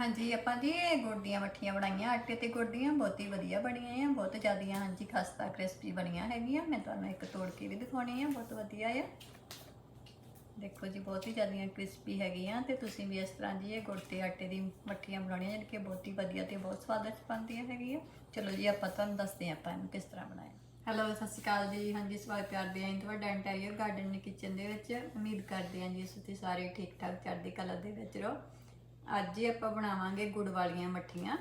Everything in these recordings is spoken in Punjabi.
ਹਾਂਜੀ, ਆਪਾਂ ਜੀ ਇਹ ਗੁੜ ਦੀਆਂ ਮੱਠੀਆਂ ਬਣਾਈਆਂ, ਆਟੇ ਤੇ ਗੁੜ ਦੀਆਂ ਬਹੁਤ ਹੀ ਵਧੀਆ ਬਣੀਆਂ ਆ, ਬਹੁਤ ਜ਼ਿਆਦੀਆਂ, ਹਾਂਜੀ, ਖਸਤਾ ਕ੍ਰਿਸਪੀ ਬਣੀਆਂ ਹੈਗੀਆਂ, ਮੈਂ ਤੁਹਾਨੂੰ ਇੱਕ ਤੋੜ ਕੇ ਵੀ ਦਿਖਾਉਣੀ ਆ, ਬਹੁਤ ਵਧੀਆ ਆ। ਦੇਖੋ ਜੀ, ਬਹੁਤ ਹੀ ਜ਼ਿਆਦੀਆਂ ਕ੍ਰਿਸਪੀ ਹੈਗੀਆਂ ਤੇ ਤੁਸੀਂ ਵੀ ਇਸ ਤਰ੍ਹਾਂ ਜੀ ਇਹ ਗੁੜ ਤੇ ਆਟੇ ਦੀ ਮੱਠੀਆਂ ਬਣਾਉਣੀਆਂ ਜਿਹੜੀ ਕਿ ਬਹੁਤ ਹੀ ਵਧੀਆ ਤੇ ਬਹੁਤ ਸਵਾਦਿਸ਼ਟ ਬਣਦੀਆਂ ਹੈਗੀਆਂ। ਚਲੋ ਜੀ, ਆਪਾਂ ਤੁਹਾਨੂੰ ਦੱਸਦੇ ਹਾਂ ਆਪਾਂ ਇਹਨੂੰ ਕਿਸ ਤਰ੍ਹਾਂ ਬਣਾਇਆ। ਹੈਲੋ, ਸਤਿ ਸ਼੍ਰੀ ਅਕਾਲ ਜੀ, ਹਾਂਜੀ, ਸਵਾਗਤ ਕਰਦੇ ਆਂ ਤੁਹਾਡਾ ਇੰਟੀਰੀਅਰ ਗਾਰਡਨ ਕਿਚਨ ਦੇ ਵਿੱਚ। ਉਮੀਦ ਕਰਦੇ ਆਂ ਜੀ ਤੁਸੀਂ ਸਾਰੇ ਠੀਕ ਠਾਕ ਚੜ੍ਹਦੀ ਕਲਾ ਦੇ ਵਿੱਚ ਰਹੋ। ਅੱਜ ਹੀ ਆਪਾਂ ਬਣਾਵਾਂਗੇ ਗੁੜ ਵਾਲੀਆਂ ਮੱਠੀਆਂ।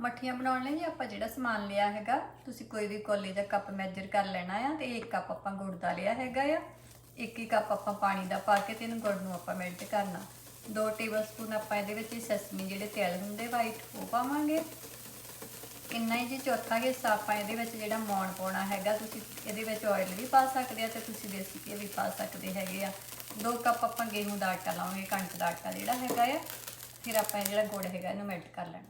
ਮੱਠੀਆਂ ਬਣਾਉਣ ਲਈ ਆਪਾਂ ਜਿਹੜਾ ਸਮਾਨ ਲਿਆ ਹੈਗਾ, ਤੁਸੀਂ ਕੋਈ ਵੀ ਕੋਲੇ ਦਾ ਕੱਪ ਮੈਜਰ ਕਰ ਲੈਣਾ ਆ, ਤੇ ਇੱਕ ਕੱਪ ਆਪਾਂ ਗੁੜ ਦਾ ਲਿਆ ਹੈਗਾ ਆ। ਇੱਕ ਹੀ ਕੱਪ ਆਪਾਂ ਪਾਣੀ ਦਾ ਪਾ ਕੇ ਤੇ ਇਹਨੂੰ ਗੁੜ ਨੂੰ ਆਪਾਂ ਮੈਲਟ ਕਰਨਾ। 2 ਟੇਬਲਸਪੂਨ ਆਪਾਂ ਇਹਦੇ ਵਿੱਚ ਸੈਸਮੀ ਜਿਹੜੇ ਤਿਲ ਹੁੰਦੇ ਵਾਈਟ ਉਹ ਪਾਵਾਂਗੇ। ਇੰਨਾ ਹੀ ਜੀ ਚੌਥਾ ਹਿੱਸਾ ਆਪਾਂ ਇਹਦੇ ਵਿੱਚ ਜਿਹੜਾ ਮੌਣ ਪਾਉਣਾ ਹੈਗਾ, ਤੁਸੀਂ ਇਹਦੇ ਵਿੱਚ ਆਇਲ ਵੀ ਪਾ ਸਕਦੇ ਆ ਤੇ ਤੁਸੀਂ ਦੇਸੀ ਘੀ ਵੀ ਪਾ ਸਕਦੇ ਹੈਗੇ ਆ। 2 ਕੱਪ ਆਪਾਂ ਗੇਹੂੰ ਦਾ ਆਟਾ ਲਾਵਾਂਗੇ, ਕਣਕ ਦਾ ਆਟਾ ਜਿਹੜਾ ਹੈਗਾ ਆ, ਫਿਰ ਆਪਾਂ ਇਹ ਜਿਹੜਾ ਗੁੜ ਹੈਗਾ ਇਹਨੂੰ ਮੈਲਟ ਕਰ ਲੈਣਾ।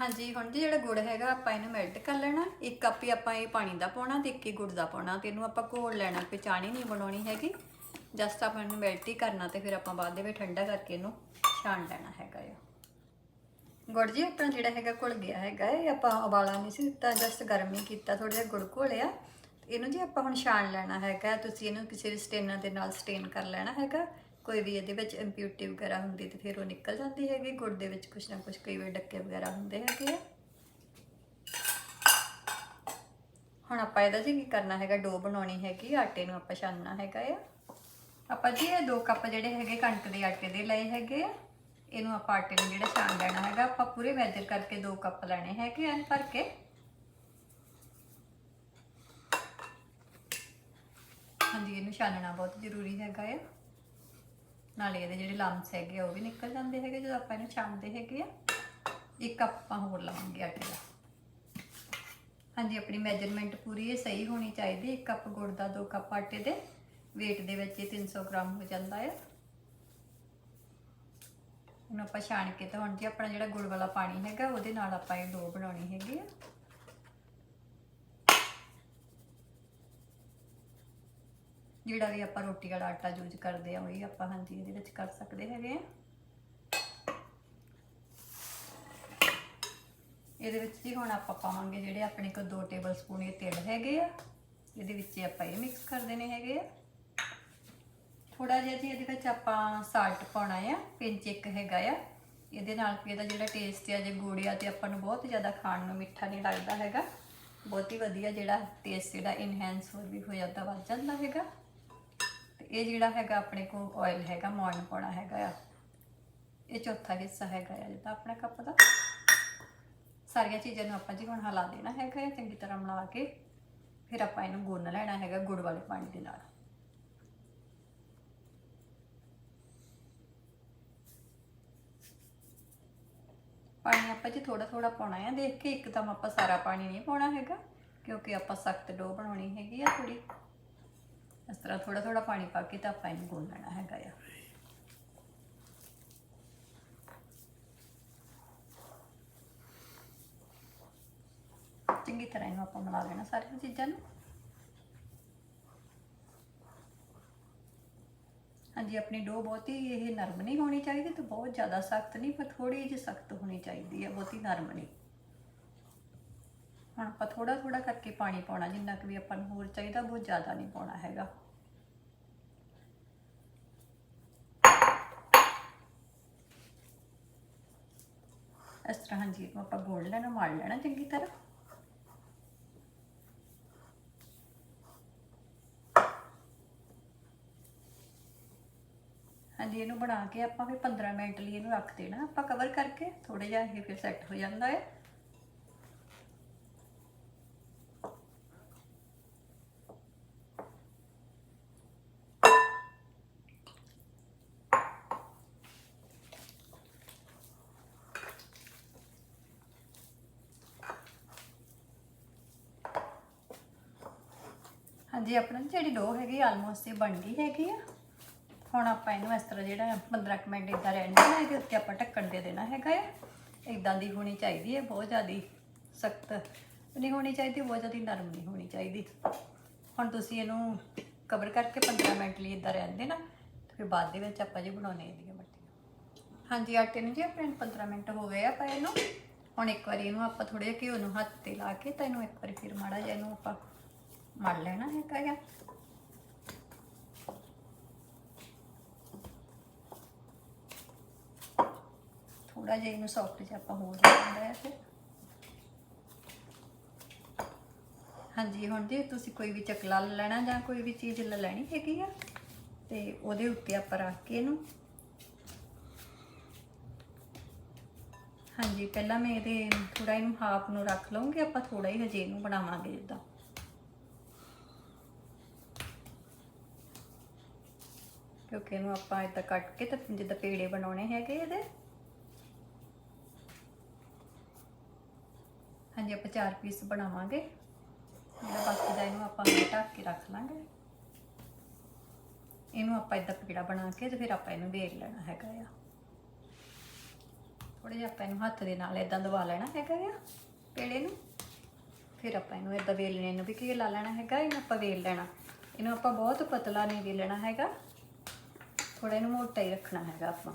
ਹਾਂਜੀ, ਹੁਣ ਜੀ ਜਿਹੜਾ ਗੁੜ ਹੈਗਾ ਆਪਾਂ ਇਹਨੂੰ ਮੈਲਟ ਕਰ ਲੈਣਾ। ਇੱਕ ਕੱਪ ਹੀ ਆਪਾਂ ਇਹ ਪਾਣੀ ਦਾ ਪਾਉਣਾ ਤੇ ਇੱਕ ਹੀ ਗੁੜ ਦਾ ਪਾਉਣਾ ਤੇ ਇਹਨੂੰ ਆਪਾਂ ਘੋਲ ਲੈਣਾ, ਕੋਈ ਚਾਣੀ ਨਹੀਂ ਬਣਾਉਣੀ ਹੈਗੀ। ਜਸਟ ਆਪਾਂ ਇਹਨੂੰ ਮੈਲਟ ਹੀ ਕਰਨਾ ਤੇ ਫਿਰ ਆਪਾਂ ਬਾਅਦ ਦੇ ਵਿੱਚ ਠੰਡਾ ਕਰਕੇ ਇਹਨੂੰ ਛਾਣ ਲੈਣਾ ਹੈਗਾ ਆ। ਗੁੜ ਜੀ ਆਪਣਾ ਜਿਹੜਾ ਹੈਗਾ ਘੁਲ ਗਿਆ ਹੈਗਾ ਇਹ ਆਪਾਂ ਉਬਾਲਾ ਨਹੀਂ ਸੀ ਦਿੱਤਾ ਜਸਟ ਗਰਮ ਹੀ ਕੀਤਾ ਥੋੜਾ ਜਿਹਾ ਗੁੜ ਘੋਲਿਆ। ਇਹਨੂੰ ਜੀ ਆਪਾਂ ਹੁਣ ਛਾਣ ਲੈਣਾ ਹੈਗਾ, ਤੁਸੀਂ ਇਹਨੂੰ ਕਿਸੇ ਵੀ ਸਟੇਨਰ ਦੇ ਨਾਲ ਸਟੇਨ ਕਰ ਲੈਣਾ ਹੈਗਾ, ਕੋਈ ਵੀ ਇਹਦੇ ਵਿੱਚ ਇੰਪਿਊਟੀ ਵਗੈਰਾ ਹੁੰਦੀ ਤੇ ਫਿਰ ਉਹ ਨਿਕਲ ਜਾਂਦੀ ਹੈਗੀ, ਗੁੜ ਦੇ ਵਿੱਚ ਕੁਛ ਨਾ ਕੁਛ ਕਈ ਵਾਰ ਡੱਕੇ ਵਗੈਰਾ ਹੁੰਦੇ ਹੈਗੇ ਆ। ਹੁਣ ਆਪਾਂ ਇਹਦਾ ਜੀ ਕੀ ਕਰਨਾ ਹੈਗਾ, ਡੋ ਬਣਾਉਣੀ ਹੈਗੀ, ਆਟੇ ਨੂੰ ਆਪਾਂ ਛਾਨਣਾ ਹੈਗਾ ਆ। ਆਪਾਂ ਜੀ ਇਹ ਦੋ ਕੱਪ ਜਿਹੜੇ ਹੈਗੇ ਕਣਕ ਦੇ ਆਟੇ ਦੇ ਲਏ ਹੈਗੇ ਆ। ਇਹਨੂੰ ਆਪਾਂ ਆਟੇ ਨੂੰ ਜਿਹੜਾ ਛਾਣ ਲੈਣਾ ਹੈਗਾ, ਆਪਾਂ ਪੂਰੇ ਮੈਜਰ ਕਰਕੇ ਦੋ ਕੱਪ ਲੈਣੇ ਹੈਗੇ ਐਨ ਭਰ ਕੇ। ਹਾਂਜੀ ਇਹਨੂੰ ਛਾਨਣਾ ਬਹੁਤ ਜ਼ਰੂਰੀ ਹੈਗਾ ਆ। ਨਾਲੇ ਇਹਦੇ ਜਿਹੜੇ ਲੰਮਸ ਹੈਗੇ ਆ, ਉਹ ਵੀ ਨਿਕਲ ਜਾਂਦੇ ਹੈਗੇ, ਜਦੋਂ ਆਪਾਂ ਇਹਨੂੰ ਛਾਣਦੇ ਹੈਗੇ ਆ। ਇੱਕ ਕੱਪ ਆਪਾਂ ਹੋਰ ਲਵਾਂਗੇ ਆਟੇ ਦਾ। ਹਾਂਜੀ, ਆਪਣੀ ਮੈਜਰਮੈਂਟ ਪੂਰੀ ਇਹ ਸਹੀ ਹੋਣੀ ਚਾਹੀਦੀ ਇੱਕ ਕੱਪ ਗੁੜ ਦਾ 2 ਕੱਪ ਆਟੇ ਦੇ। weight ਦੇ ਵਿੱਚ ਇਹ 300 ਗ੍ਰਾਮ ਹੋ ਜਾਂਦਾ ਹੈ ਹੁਣ ਆਪਾਂ ਛਾਣ ਕੇ ਤਾਂ ਹੁਣ ਜੀ ਆਪਣਾ ਜਿਹੜਾ ਗੁੜ ਵਾਲਾ ਪਾਣੀ ਹੈਗਾ, ਉਹਦੇ ਨਾਲ ਆਪਾਂ ਇਹ ਡੋ ਬਣਾਉਣੀ ਹੈਗੀ ਆ। ਜਿਹੜਾ ਵੀ ਆਪਾਂ ਰੋਟੀ ਵਾਲਾ ਆਟਾ ਯੂਜ਼ ਕਰਦੇ ਆ, ਉਹੀ ਆਪਾਂ ਹਾਂਜੀ ਇਹਦੇ ਵਿੱਚ ਕਰ ਸਕਦੇ ਹੈਗੇ ਆ। ਇਹਦੇ ਵਿੱਚ ਜੀ ਹੁਣ ਆਪਾਂ ਪਾਵਾਂਗੇ ਜਿਹੜੇ ਆਪਣੇ ਕੋਲ 2 ਟੇਬਲ ਸਪੂਨ ਇਹ ਤਿਲ ਹੈਗੇ ਆ, ਇਹਦੇ ਵਿੱਚ ਆਪਾਂ ਇਹ ਮਿਕਸ ਕਰ ਦੇਣੇ ਹੈਗੇ ਆ। ਥੋੜਾ ਜਿਹਾ ਜੀ ਇਹਦੇ ਵਿੱਚ ਆਪਾਂ ਸਾਲਟ ਪਾਉਣਾ ਆ ਪਿੰਚ ਇੱਕ ਹੈਗਾ ਆ। ਇਹਦੇ ਨਾਲ ਵੀ ਇਹਦਾ ਜਿਹੜਾ ਟੇਸਟ ਆ, ਜੇ ਗੋੜਿਆ ਤੇ ਆਪਾਂ ਨੂੰ ਬਹੁਤ ਜ਼ਿਆਦਾ ਖਾਣ ਨੂੰ ਮਿੱਠਾ ਨਹੀਂ ਲੱਗਦਾ ਹੈਗਾ। ਬਹੁਤ ਹੀ ਵਧੀਆ ਜਿਹੜਾ ਟੇਸਟ ਜਿਹੜਾ ਇਨਹੈਂਸ ਹੋਰ ਵੀ ਹੋ ਜਾਂਦਾ, ਵੱਧ ਜਾਂਦਾ ਹੈਗਾ। ਇਹ ਜਿਹੜਾ ਹੈਗਾ ਆਪਣੇ ਕੋਲ ਆਇਲ ਹੈਗਾ, ਮੌਨ ਪਾਉਣਾ ਹੈਗਾ ਆ। ਇਹ ਚੌਥਾ ਹਿੱਸਾ ਹੈਗਾ ਆ ਜਿੱਦਾਂ ਆਪਣਾ ਕੱਪ ਦਾ। ਸਾਰੀਆਂ ਚੀਜ਼ਾਂ ਨੂੰ ਆਪਾਂ ਜੀ ਹੁਣ ਹਿਲਾ ਦੇਣਾ ਹੈਗਾ ਆ, ਚੰਗੀ ਤਰ੍ਹਾਂ ਮਿਲਾ ਕੇ। ਫਿਰ ਆਪਾਂ ਇਹਨੂੰ ਗੁੰਨ ਲੈਣਾ ਹੈਗਾ ਗੁੜ ਵਾਲੇ ਪਾਣੀ ਦੇ ਨਾਲ। ਪਾਣੀ ਆਪਾਂ ਜੀ ਥੋੜਾ ਥੋੜਾ ਪਾਉਣਾ ਹੈ ਦੇਖ ਕੇ ਇੱਕਦਮ ਆਪਾਂ ਸਾਰਾ ਪਾਣੀ ਨਹੀਂ ਪਾਉਣਾ ਹੈਗਾ, ਕਿਉਂਕਿ ਆਪਾਂ ਸਖਤ ਡੋ ਬਣਾਉਣੀ ਹੈਗੀ ਆ ਥੋੜੀ ਇਸ ਤਰ੍ਹਾਂ ਥੋੜਾ ਥੋੜਾ ਪਾਣੀ ਪਾ ਕੇ ਤਾਂ ਆਪਾਂ ਇਹਨੂੰ ਗੋਲ ਲੈਣਾ ਹੈਗਾ ਆ। ਚੰਗੀ ਤਰ੍ਹਾਂ ਇਹਨੂੰ ਆਪਾਂ ਮਿਲਾ ਲੈਣਾ ਸਾਰੀਆਂ ਚੀਜ਼ਾਂ ਨੂੰ। ਹਾਂਜੀ, ਆਪਣੀ ਡੋ ਬਹੁਤੀ ਇਹ ਨਰਮ ਨਹੀਂ ਹੋਣੀ ਚਾਹੀਦੀ ਤੇ ਬਹੁਤ ਜ਼ਿਆਦਾ ਸਖਤ ਨਹੀਂ, ਪਰ ਥੋੜੀ ਜਿਹੀ ਸਖਤ ਹੋਣੀ ਚਾਹੀਦੀ ਹੈ ਬਹੁਤੀ ਨਰਮ ਨਹੀਂ। ਹੁਣ ਆਪਾਂ ਥੋੜਾ ਥੋੜਾ ਕਰਕੇ ਪਾਣੀ ਪਾਉਣਾ, ਜਿੰਨਾ ਕਿ ਵੀ ਆਪਾਂ ਨੂੰ ਹੋਰ ਚਾਹੀਦਾ ਬਹੁਤ ਜ਼ਿਆਦਾ ਨਹੀਂ ਪਾਉਣਾ ਹੈਗਾ। ਇਸ ਤਰ੍ਹਾਂ ਹਾਂਜੀ ਇਹਨੂੰ ਆਪਾਂ ਗੋਲ ਲੈਣਾ ਮਾਰ ਲੈਣਾ ਚੰਗੀ ਤਰ੍ਹਾਂ। ਹਾਂਜੀ, ਇਹਨੂੰ ਬਣਾ ਕੇ ਆਪਾਂ ਫਿਰ 15 ਮਿੰਟ ਲਈ ਇਹਨੂੰ ਰੱਖ ਦੇਣਾ, ਆਪਾਂ ਕਵਰ ਕਰਕੇ ਥੋੜਾ ਜਿਹਾ ਇਹ ਫਿਰ ਸੈੱਟ ਹੋ ਜਾਂਦਾ ਹੈ। ਹਾਂਜੀ, ਆਪਣਾ ਨਾ ਜਿਹੜੀ ਡੋ ਹੈਗੀ ਆਲਮੋਸਟ ਇਹ ਬਣ ਗਈ ਹੈਗੀ ਆ। ਹੁਣ ਆਪਾਂ ਇਹਨੂੰ ਇਸ ਤਰ੍ਹਾਂ ਜਿਹੜਾ 15 ਕੁ ਮਿੰਟ ਇਦਾਂ ਰਹਿਣ ਦੇਣਾ ਇਹਦੇ ਉੱਤੇ ਆਪਾਂ ਢੱਕਣ ਦੇ ਦੇਣਾ ਹੈਗਾ ਆ। ਇਦਾਂ ਦੀ ਹੋਣੀ ਚਾਹੀਦੀ ਹੈ ਬਹੁਤ ਜ਼ਿਆਦੀ ਸਖਤ ਨਹੀਂ ਹੋਣੀ ਚਾਹੀਦੀ, ਬਹੁਤ ਜ਼ਿਆਦੀ ਨਰਮ ਨਹੀਂ ਹੋਣੀ ਚਾਹੀਦੀ। ਹੁਣ ਤੁਸੀਂ ਇਹਨੂੰ ਕਵਰ ਕਰਕੇ 15 ਮਿੰਟ ਲਈ ਇਦਾਂ ਰਹਿਣ ਦੇਣਾ ਤੇ ਫਿਰ ਬਾਅਦ ਦੇ ਵਿੱਚ ਆਪਾਂ ਜੀ ਬਣਾਉਣੇ ਇਹਦੀਆਂ ਮੱਠੀਆਂ। ਹਾਂਜੀ, ਆਟੇ ਨੂੰ ਜੀ ਆਪਣੇ ਨੂੰ 15 ਮਿੰਟ ਹੋ ਗਏ ਆ ਪਏ ਨੂੰ ਹੁਣ ਇੱਕ ਵਾਰੀ ਇਹਨੂੰ ਆਪਾਂ ਥੋੜੇ ਜਿਹਾ ਘਿਓ ਨੂੰ ਹੱਥ ਤੇ ਲਾ ਕੇ ਤਾਂ ਇਹਨੂੰ ਇੱਕ ਵਾਰੀ ਫਿਰ ਮਾੜਾ ਜਿਹਾ ਇਹਨੂੰ ਆਪਾਂ ਮੜ ਲੈਣਾ ਹੈਗਾ ਆ ਥੋੜਾ ਜਿਹਾ ਇਹਨੂੰ ਸੌਫਟ ਜਿਹਾ ਆਪਾਂ ਹੋਰ ਲੈਣਾ ਹੈ ਫਿਰ ਹਾਂਜੀ, ਹੁਣ ਜੇ ਤੁਸੀਂ ਕੋਈ ਵੀ ਚਕਲਾ ਲੈਣਾ ਜਾਂ ਕੋਈ ਵੀ ਚੀਜ਼ ਲੈ ਲੈਣੀ ਹੈਗੀ ਆ, ਤੇ ਉਹਦੇ ਉੱਤੇ ਆਪਾਂ ਰੱਖ ਕੇ ਇਹਨੂੰ। ਹਾਂਜੀ, ਪਹਿਲਾਂ ਮੈਂ ਇਹਦੇ ਥੋੜਾ ਇਹਨੂੰ ਹਾਫ ਨੂੰ ਰੱਖ ਲਵਾਂਗੇ ਆਪਾਂ ਥੋੜਾ ਹੀ ਹਜੇ ਇਹਨੂੰ ਬਣਾਵਾਂਗੇ ਜਿੱਦਾਂ। ਕਿਉਂਕਿ ਇਹਨੂੰ ਆਪਾਂ ਇਦਾਂ ਕੱਟ ਕੇ ਤੇ ਜਿੱਦਾਂ ਪੇੜੇ ਬਣਾਉਣੇ ਹੈਗੇ ਇਹਦੇ। ਹਾਂਜੀ, ਆਪਾਂ ਚਾਰ ਪੀਸ ਬਣਾਵਾਂਗੇ। ਜਿਹੜਾ ਬਾਕੀ ਦਾ ਇਹਨੂੰ ਆਪਾਂ ਢੱਕ ਕੇ ਰੱਖ ਲਾਂਗੇ। ਇਹਨੂੰ ਆਪਾਂ ਇਦਾਂ ਪੇੜਾ ਬਣਾ ਕੇ ਤੇ ਫਿਰ ਆਪਾਂ ਇਹਨੂੰ ਵੇਲ ਲੈਣਾ ਹੈਗਾ ਆ। ਥੋੜੇ ਜਿਹਾ ਆਪਾਂ ਇਹਨੂੰ ਹੱਥ ਦੇ ਨਾਲ ਇਦਾਂ ਦਬਾ ਲੈਣਾ ਹੈਗਾ ਆ ਪੇੜੇ ਨੂੰ। ਫਿਰ ਆਪਾਂ ਇਹਨੂੰ ਇਦਾਂ ਵੇਲਣੇ ਨੂੰ ਵੀ ਕੀ ਲਾ ਲੈਣਾ ਹੈਗਾ, ਇਹਨੂੰ ਆਪਾਂ ਵੇਲ ਲੈਣਾ। ਇਹਨੂੰ ਆਪਾਂ ਬਹੁਤ ਪਤਲਾ ਨਹੀਂ ਵੇਲਣਾ ਹੈਗਾ। ਥੋੜਾ ਇਹਨੂੰ ਮੋਟਾ ਹੀ ਰੱਖਣਾ ਹੈਗਾ ਆਪਾਂ।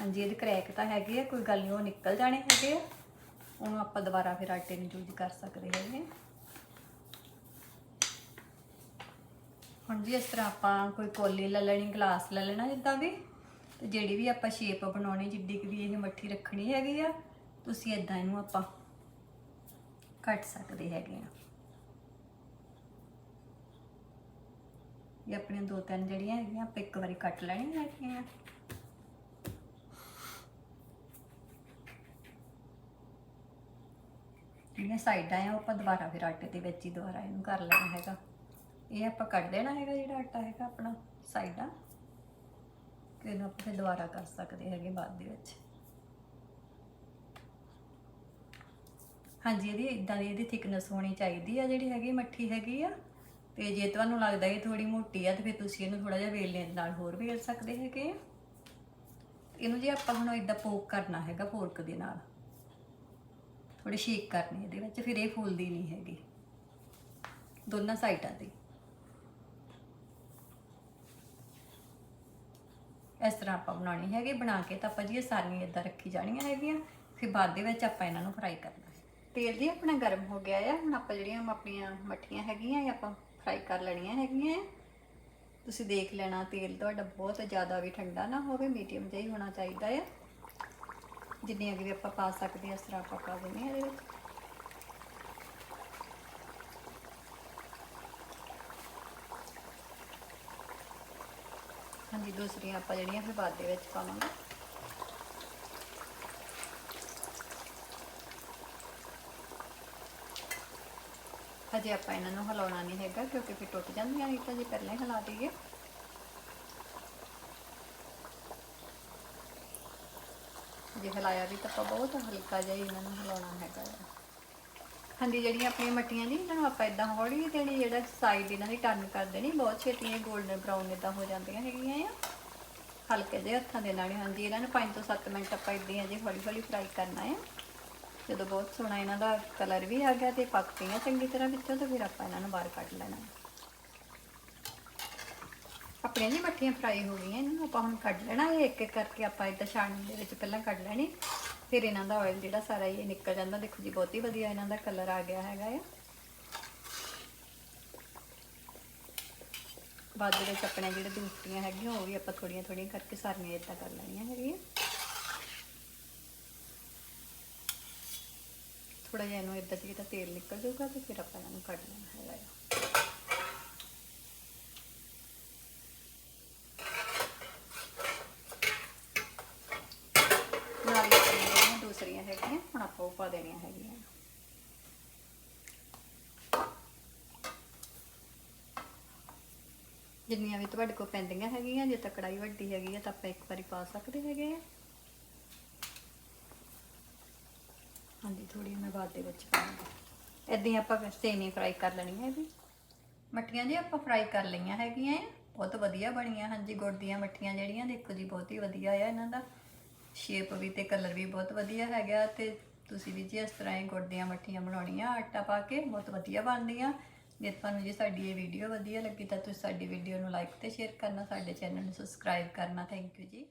ਹਾਂਜੀ, ਇਹਦੇ ਕਰੈਕ ਤਾਂ ਹੈਗੇ ਆ, ਕੋਈ ਗੱਲ ਨਹੀਂ ਉਹ ਨਿਕਲ ਜਾਣੇ ਹੈਗੇ ਆ। ਉਹਨੂੰ ਆਪਾਂ ਦੁਬਾਰਾ ਫਿਰ ਆਟੇ ਨੂੰ ਯੂਜ਼ ਕਰ ਸਕਦੇ ਹੈਗੇ ਹਾਂ। ਹੁਣ ਜੀ ਇਸ ਤਰ੍ਹਾਂ ਆਪਾਂ ਕੋਈ ਕੋਲੀ ਲੈ ਲੈਣੀ, ਗਲਾਸ ਲੈ ਲੈਣਾ ਜਿੱਦਾਂ ਵੀ, ਤੇ ਜਿਹੜੀ ਵੀ ਆਪਾਂ ਸ਼ੇਪ ਬਣਾਉਣੀ, ਜਿੱਡੀ ਕੁ ਵੀ ਇਹ ਮੱਠੀ ਰੱਖਣੀ ਹੈਗੀ ਆ, ਤੁਸੀਂ ਇਦਾਂ ਇਹਨੂੰ ਆਪਾਂ ਕੱਟ ਸਕਦੇ ਹੈਗੇ ਆ। ਇਹ ਆਪਣੀਆਂ ਦੋ ਤਿੰਨ ਜਿਹੜੀਆਂ ਹੈਗੀਆਂ, ਆਪਾਂ ਇੱਕ ਵਾਰੀ ਕੱਟ ਲੈਣੀਆਂ ਹੈਗੀਆਂ ਜਿਹੜੀਆਂ ਸਾਈਡਾਂ ਆ, ਉਹ ਆਪਾਂ ਦੁਬਾਰਾ ਫਿਰ ਆਟੇ ਦੇ ਵਿੱਚ ਹੀ ਦੁਬਾਰਾ ਇਹਨੂੰ ਕਰ ਲੈਣਾ ਹੈਗਾ। ਇਹ ਆਪਾਂ ਕੱਢ ਦੇਣਾ ਹੈਗਾ ਜਿਹੜਾ ਆਟਾ ਹੈਗਾ ਆਪਣਾ, ਸਾਈਡਾਂ। ਤੇ ਇਹਨੂੰ ਆਪਾਂ ਫਿਰ ਦੁਬਾਰਾ ਕਰ ਸਕਦੇ ਹੈਗੇ ਬਾਅਦ ਦੇ ਵਿੱਚ। ਹਾਂਜੀ, ਇਹਦੀ ਇਦਾਂ ਦੀ ਇਹਦੀ ਥਿਕਨੈਸ ਹੋਣੀ ਚਾਹੀਦੀ ਆ ਜਿਹੜੀ ਹੈਗੀ, ਮੱਠੀ ਹੈਗੀ ਆ। ਤੇ ਜੇ ਤੁਹਾਨੂੰ ਲੱਗਦਾ ਇਹ ਥੋੜੀ ਮੋਟੀ ਆ, ਤੇ ਫਿਰ ਤੁਸੀਂ ਇਹਨੂੰ ਥੋੜਾ ਜਿਹਾ ਵੇਲਣੇ ਨਾਲ ਹੋਰ ਵੇਲ ਸਕਦੇ ਹੈਗੇ ਆ। ਇਹਨੂੰ ਜੇ ਆਪਾਂ ਹੁਣ ਇਦਾਂ ਪੋਕ ਕਰਨਾ ਹੈਗਾ ਫੋਰਕ ਦੇ ਨਾਲ ਥੋੜੀ ਸ਼ੇਕ ਕਰਨੀ ਇਹਦੇ ਵਿੱਚ, ਫਿਰ ਇਹ ਫੁੱਲਦੀ ਨਹੀਂ ਹੈਗੀ। ਦੋਨਾਂ ਸਾਈਡਾਂ ਤੇ। ਇਸ ਤਰ੍ਹਾਂ ਆਪਾਂ ਬਣਾਉਣੀ ਹੈਗੀ, ਬਣਾ ਕੇ ਤਾਂ ਆਪਾਂ ਜੀ ਇਹ ਸਾਰੀਆਂ ਇਦਾਂ ਰੱਖੀ ਜਾਣੀਆਂ ਹੈਗੀਆਂ, ਫਿਰ ਬਾਅਦ ਦੇ ਵਿੱਚ ਆਪਾਂ ਇਹਨਾਂ ਨੂੰ ਫਰਾਈ ਕਰਨਾ। ਤੇਲ ਜੀ ਆਪਣਾ ਗਰਮ ਹੋ ਗਿਆ ਆ, ਹੁਣ ਆਪਾਂ ਜਿਹੜੀਆਂ ਆਪਣੀਆਂ ਮੱਠੀਆਂ ਹੈਗੀਆਂ ਇਹ ਆਪਾਂ ਫਰਾਈ ਕਰ ਲੈਣੀਆਂ ਹੈਗੀਆਂ। ਆ। ਤੁਸੀਂ ਦੇਖ ਲੈਣਾ, ਤੇਲ ਤੁਹਾਡਾ ਬਹੁਤ ਜ਼ਿਆਦਾ ਵੀ ਠੰਡਾ ਨਾ ਹੋਵੇ, ਮੀਡੀਅਮ ਜਿਹਾ ਹੀ ਹੋਣਾ ਚਾਹੀਦਾ ਆ। ਜਿੰਨੀ ਅੱਗੇ ਵੀ ਆਪਾਂ ਪਾ ਸਕਦੇ ਹਾਂ ਇਸ ਤਰ੍ਹਾਂ ਆਪਾਂ ਪਾ ਦਿੰਦੇ ਹਾਂ ਇਹਦੇ ਵਿੱਚ। ਹਾਂਜੀ, ਦੂਸਰੀਆਂ ਆਪਾਂ ਜਿਹੜੀਆਂ ਫਿਰ ਬਾਅਦ ਦੇ ਵਿੱਚ ਪਾਵਾਂਗੇ। ਹਜੇ ਆਪਾਂ ਇਹਨਾਂ ਨੂੰ ਹਿਲਾਉਣਾ ਨਹੀਂ ਹੈਗਾ, ਕਿਉਂਕਿ ਫਿਰ ਟੁੱਟ ਜਾਂਦੀਆਂ ਨਹੀਂ ਤਾਂ ਜੀ ਪਹਿਲਾਂ ਹੀ ਹਿਲਾ ਦਈਏ। ਜੇ ਹਿਲਾਇਆ ਵੀ ਤਾਂ ਆਪਾਂ ਬਹੁਤ ਹਲਕਾ ਜਿਹਾ ਇਹਨਾਂ ਨੂੰ ਹਿਲਾਉਣਾ ਹੈਗਾ ਆ। ਹਾਂਜੀ, ਜਿਹੜੀਆਂ ਆਪਣੀਆਂ ਮੱਟੀਆਂ ਨੇ, ਇਹਨਾਂ ਨੂੰ ਆਪਾਂ ਇਦਾਂ ਹੌਲੀ ਦੇਣੀ, ਜਿਹੜਾ ਸਾਈਡ ਇਹਨਾਂ ਦੀ ਟਰਨ ਕਰ ਦੇਣੀ, ਬਹੁਤ ਛੇਤੀ ਇਹ 골ਡਨ ਬਰਾਊਨ ਇਦਾਂ ਹੋ ਜਾਂਦੀਆਂ ਹੈਗੀਆਂ ਆ। ਹਲਕੇ ਜਿਹੇ ਹੱਥਾਂ ਦੇ ਨਾਲ ਹਾਂਜੀ, ਇਹਨਾਂ ਨੂੰ 5 ਤੋਂ 7 ਮਿੰਟ ਆਪਾਂ ਇਦਾਂ ਹੀ ਅਜੇ ਹੌਲੀ ਹੌਲੀ ਫਰਾਈ ਕਰਨਾ ਹੈ ਜਦੋਂ ਬਹੁਤ ਸੋਹਣਾ ਇਹਨਾਂ ਦਾ ਕਲਰ ਵੀ ਆ ਗਿਆ ਤੇ ਪੱਕ ਪਈਆਂ ਚੰਗੀ ਤਰ੍ਹਾਂ ਵਿੱਚੋਂ, ਤਾਂ ਫਿਰ ਆਪਾਂ ਇਹਨਾਂ ਨੂੰ ਬਾਹਰ ਕੱਢ ਲੈਣਾ। ਆਪਣੀਆਂ ਜੀ ਮੱਠੀਆਂ ਫਰਾਈ ਹੋ ਗਈਆਂ, ਇਹਨਾਂ ਨੂੰ ਆਪਾਂ ਹੁਣ ਕੱਢ ਲੈਣਾ। ਇਹ ਇੱਕ ਇੱਕ ਕਰਕੇ ਆਪਾਂ ਇਦਾਂ ਛਾਣਨੀ ਦੇ ਵਿੱਚ ਪਹਿਲਾਂ ਕੱਢ ਲੈਣੀ। ਫਿਰ ਇਹਨਾਂ ਦਾ ਆਇਲ ਜਿਹੜਾ ਸਾਰਾ ਇਹ ਨਿਕਲ ਜਾਂਦਾ। ਦੇਖੋ ਜੀ, ਬਹੁਤ ਹੀ ਵਧੀਆ ਇਹਨਾਂ ਦਾ ਕਲਰ ਆ ਗਿਆ ਹੈਗਾ ਆ। ਬਾਅਦ ਦੇ ਵਿੱਚ ਆਪਣੇ ਜਿਹੜੇ ਦੂਸਰੀਆਂ ਹੈਗੀਆਂ, ਉਹ ਵੀ ਆਪਾਂ ਥੋੜੀਆਂ ਥੋੜੀਆਂ ਕਰਕੇ ਸਾਰੀਆਂ ਇਦਾਂ ਕਰ ਲੈਣੀਆਂ ਹੈਗੀਆਂ। ਥੋੜਾ ਜਿਹਾ ਇਹਨੂੰ ਇਦਾਂ ਜਿਹੜਾ ਤੇਲ ਨਿਕਲ ਜਾਊਗਾ ਤੇ ਫਿਰ ਆਪਾਂ ਇਹਨੂੰ ਕੱਢ ਲੈਣਾ ਹੈਗਾ ਆ। ਨਾਲ ਦੂਸਰੀਆਂ ਹੈਗੀਆਂ, ਹੁਣ ਆਪਾਂ ਉਹ ਪਾ ਦੇਣੀਆਂ ਹੈਗੀਆਂ। ਜਿੰਨੀਆਂ ਵੀ ਤੁਹਾਡੇ ਕੋਲ ਪੈਂਦੀਆਂ ਹੈਗੀਆਂ, ਜੇ ਤਾਂ ਕੜਾਈ ਵੱਡੀ ਹੈਗੀ ਆ, ਤਾਂ ਆਪਾਂ ਇੱਕ ਵਾਰੀ ਪਾ ਸਕਦੇ ਹੈਗੇ ਆ। ਹਾਂਜੀ ਥੋੜੀ ਮੈਂ ਬਾਅਦ ਦੇ ਵਿੱਚ ਪਾਉਂਗੀ ਇਦਾਂ ਹੀ ਆਪਾਂ ਸੇਮੀ ਫਰਾਈ ਕਰ ਲੈਣੀਆਂ ਇਹ ਵੀ। ਮੱਠੀਆਂ ਜੀ ਆਪਾਂ ਫਰਾਈ ਕਰ ਲਈਆਂ ਹੈਗੀਆਂ ਆ। ਬਹੁਤ ਵਧੀਆ ਬਣੀਆਂ, ਹਾਂਜੀ, ਗੁੜ ਦੀਆਂ ਮੱਠੀਆਂ ਜਿਹੜੀਆਂ, ਦੇਖੋ ਜੀ, ਬਹੁਤ ਹੀ ਵਧੀਆ ਆ ਇਹਨਾਂ ਦਾ। ਸ਼ੇਪ ਵੀ ਤੇ ਕਲਰ ਵੀ ਬਹੁਤ ਵਧੀਆ ਹੈਗਾ ਤੇ ਤੁਸੀਂ ਵੀ ਜੀ ਇਸ ਤਰ੍ਹਾਂ ਹੀ ਗੁੜ ਦੀਆਂ ਮੱਠੀਆਂ ਬਣਾਉਣੀਆਂ, ਆਟਾ ਪਾ ਕੇ ਬਹੁਤ ਵਧੀਆ ਬਣਦੀਆਂ। ਜੇ ਤੁਹਾਨੂੰ ਜੀ ਸਾਡੀ ਇਹ ਵੀਡੀਓ ਵਧੀਆ ਲੱਗੀ ਤਾਂ ਤੁਸੀਂ ਸਾਡੀ ਵੀਡੀਓ ਨੂੰ ਲਾਈਕ ਤੇ ਸ਼ੇਅਰ ਕਰਨਾ, ਸਾਡੇ ਚੈਨਲ ਨੂੰ ਸਬਸਕ੍ਰਾਈਬ ਕਰਨਾ। ਥੈਂਕ ਯੂ ਜੀ।